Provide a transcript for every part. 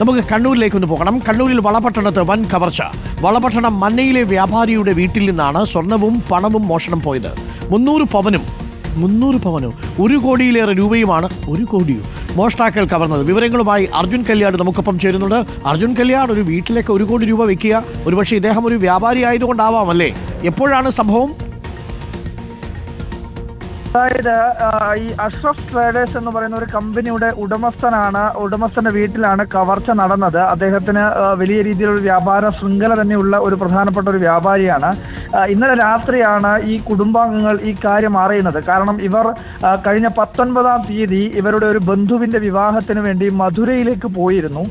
നമുക്ക് കണ്ണൂരിലേക്ക് ഒന്ന് പോകണം. കണ്ണൂരിൽ വളപട്ടണത്ത് വൻ കവർച്ച. വളപട്ടണം മന്നയിലെ വ്യാപാരിയുടെ വീട്ടിൽ നിന്നാണ് സ്വർണവും പണവും മോഷണം പോയത്. മുന്നൂറ് പവനും മുന്നൂറ് പവനും ഒരു കോടിയിലേറെ രൂപയുമാണ് ഒരു കോടിയും മോഷ്ടാക്കൾ കവർന്നത്. വിവരങ്ങളുമായി അർജുൻ കല്യാട് നമുക്കൊപ്പം ചേരുന്നുണ്ട്. അർജുൻ കല്യാട് ഒരു വീട്ടിലേക്ക് ഒരു കോടി രൂപ വെക്കുക. ഒരുപക്ഷെ ഇദ്ദേഹം ഒരു വ്യാപാരി ആയതുകൊണ്ടാവാം അല്ലേ? എപ്പോഴാണ് സംഭവം? അതായത് ഈ അഷ്റഫ് ട്രേഡേഴ്സ് എന്ന് പറയുന്ന ഒരു കമ്പനിയുടെ ഉടമസ്ഥനാണ് ഉടമസ്ഥന്റെ വീട്ടിലാണ് കവർച്ച നടന്നത്. അദ്ദേഹത്തിന് വലിയ രീതിയിലുള്ള വ്യാപാര ശൃംഖല തന്നെയുള്ള ഒരു പ്രധാനപ്പെട്ട ഒരു വ്യാപാരിയാണ്. ഇന്നലെ രാത്രിയാണ് ഈ കുടുംബാംഗങ്ങൾ ഈ കാര്യം അറിയുന്നത്. കാരണം ഇവർ കഴിഞ്ഞ പത്തൊൻപതാം തീയതി ഇവരുടെ ഒരു ബന്ധുവിന്റെ വിവാഹത്തിന് വേണ്ടി മധുരയിലേക്ക് പോയിരുന്നു.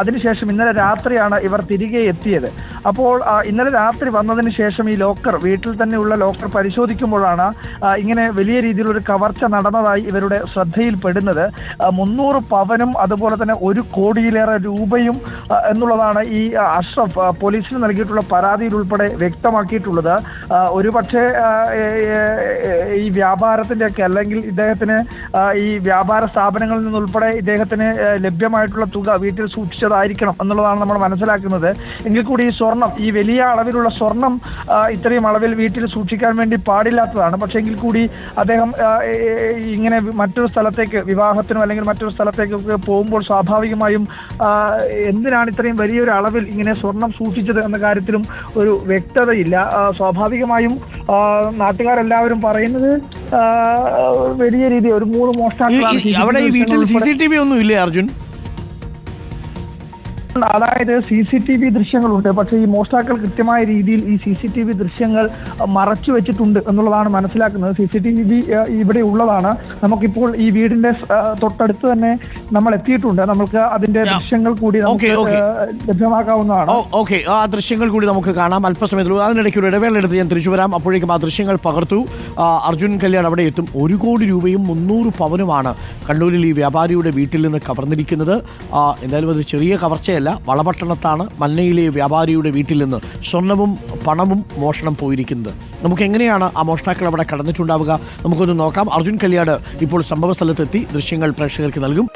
അതിനുശേഷം ഇന്നലെ രാത്രിയാണ് ഇവർ തിരികെ എത്തിയത്. അപ്പോൾ ഇന്നലെ രാത്രി വന്നതിന് ശേഷം ഈ ലോക്കർ വീട്ടിൽ തന്നെയുള്ള ലോക്കർ പരിശോധിക്കുമ്പോഴാണ് ഇങ്ങനെ വലിയ രീതിയിലൊരു കവർച്ച നടന്നതായി ഇവരുടെ ശ്രദ്ധയിൽപ്പെടുന്നത്. മുന്നൂറ് പവനും അതുപോലെ തന്നെ ഒരു കോടിയിലേറെ രൂപയും എന്നുള്ളതാണ് ഈ അഷ്റഫ് പോലീസിന് നൽകിയിട്ടുള്ള പരാതിയിൽ ഉൾപ്പെടെ വ്യക്തമാക്കിയിട്ടുള്ളത്. ഒരുപക്ഷെ ഈ വ്യാപാരത്തിന്റെയൊക്കെ അല്ലെങ്കിൽ ഇദ്ദേഹത്തിന് ഈ വ്യാപാര സ്ഥാപനങ്ങളിൽ നിന്നുൾപ്പെടെ ഇദ്ദേഹത്തിന് ലഭ്യമായിട്ടുള്ള തുക വീട്ടിൽ സൂക്ഷിച്ചതായിരിക്കണം എന്നുള്ളതാണ് നമ്മൾ മനസ്സിലാക്കുന്നത്. എങ്കിൽ കൂടി ഈ സ്വർണം ഈ വലിയ അളവിലുള്ള സ്വർണം ഇത്രയും അളവിൽ വീട്ടിൽ സൂക്ഷിക്കാൻ വേണ്ടി പാടില്ലാത്തതാണ്. പക്ഷേ എങ്കിൽ കൂടി അദ്ദേഹം ഇങ്ങനെ മറ്റൊരു സ്ഥലത്തേക്ക് വിവാഹത്തിനോ അല്ലെങ്കിൽ മറ്റൊരു സ്ഥലത്തേക്കൊക്കെ പോകുമ്പോൾ സ്വാഭാവികമായും എന്തിനാണ് ഇത്രയും വലിയൊരു അളവിൽ ഇങ്ങനെ സ്വർണം സൂക്ഷിച്ചത് എന്ന കാര്യത്തിലും ഒരു വ്യക്തതയില്ല. സ്വാഭാവികമായും നാട്ടുകാരെല്ലാവരും പറയുന്നത് വലിയ രീതി ഒരു മൂന്ന് മോഷ്ടാക്കളാണ് അവിടെ ഈ വീട്ടിൽ സി സി ടി വി ഒന്നും ഇല്ലേ അർജുൻ? അതായത് സി സി ടി വി ദൃശ്യങ്ങളുണ്ട്. പക്ഷേ ഈ മോഷ്ടാക്കൾ കൃത്യമായ രീതിയിൽ ഈ സി സി ടി വി ദൃശ്യങ്ങൾ മറച്ചു വെച്ചിട്ടുണ്ട് എന്നുള്ളതാണ് മനസ്സിലാക്കുന്നത്. സി സി ടി വി ഇവിടെ ഉള്ളതാണ്. നമുക്കിപ്പോൾ ഈ വീടിന്റെ തൊട്ടടുത്ത് തന്നെ നമ്മൾ എത്തിയിട്ടുണ്ട്. നമുക്ക് അതിന്റെ ദൃശ്യങ്ങൾ കൂടി നമുക്ക് ലഭ്യമാക്കാവുന്നതാണ്. ഓക്കെ ആ ദൃശ്യങ്ങൾ കൂടി നമുക്ക് കാണാം. അല്പസമയത്തിൽ അതിനിടയ്ക്ക് ഒരു ഇടവേള എടുത്ത് ഞാൻ തിരിച്ചു വരാം. അപ്പോഴേക്കും ആ ദൃശ്യങ്ങൾ പകർത്തു. അർജുൻ കല്യാൺ അവിടെ എത്തും. ഒരു കോടി രൂപയും മുന്നൂറ് പവനുമാണ് കണ്ണൂരിൽ ഈ വ്യാപാരിയുടെ വീട്ടിൽ നിന്ന് കവർന്നിരിക്കുന്നത്. എന്തായാലും അത് ചെറിയ കവർച്ചയല്ല. വളപട്ടണത്താണ് മന്നയിലെ വ്യാപാരിയുടെ വീട്ടിൽ നിന്ന് സ്വർണവും പണവും മോഷണം പോയിരിക്കുന്നത്. നമുക്ക് എങ്ങനെയാണ് ആ മോഷ്ടാക്കൾ അവിടെ കടന്നിട്ടുണ്ടാവുക? നമുക്കൊന്ന് നോക്കാം. അർജുൻ കല്യാട് ഇപ്പോൾ സംഭവ സ്ഥലത്തെത്തി ദൃശ്യങ്ങൾ പ്രേക്ഷകർക്ക് നൽകും.